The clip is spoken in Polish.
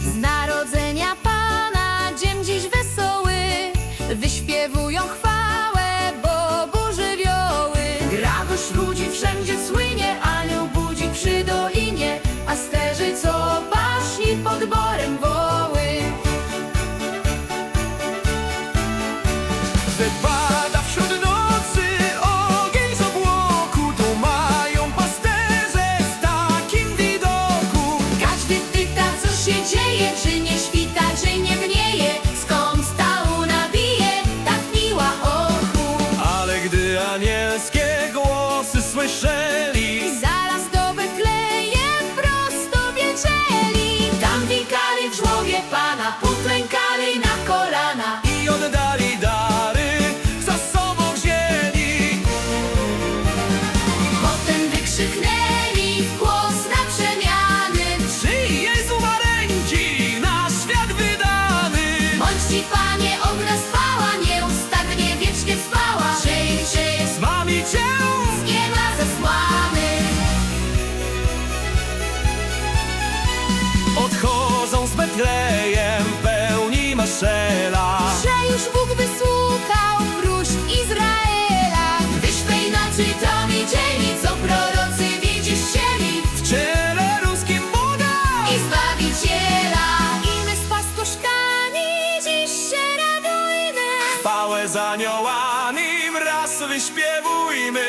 Z narodzenia Pana dzień dziś wesoły Wyśpiewują chwałę Bogu żywioły. Radość ludzi wszędzie słynie Anioł budzi przy dolinie Pasterzy co paśni pod borem woły słyszeli Zaraz do Betlejem prosto wieczeli Bądź Ci Panie obraz chwała Nieustannie wiecznie trwała Żyj, żyj, Z nami Cię. Z nieba zesłała Chwałę z aniołami raz wyśpiewujmy.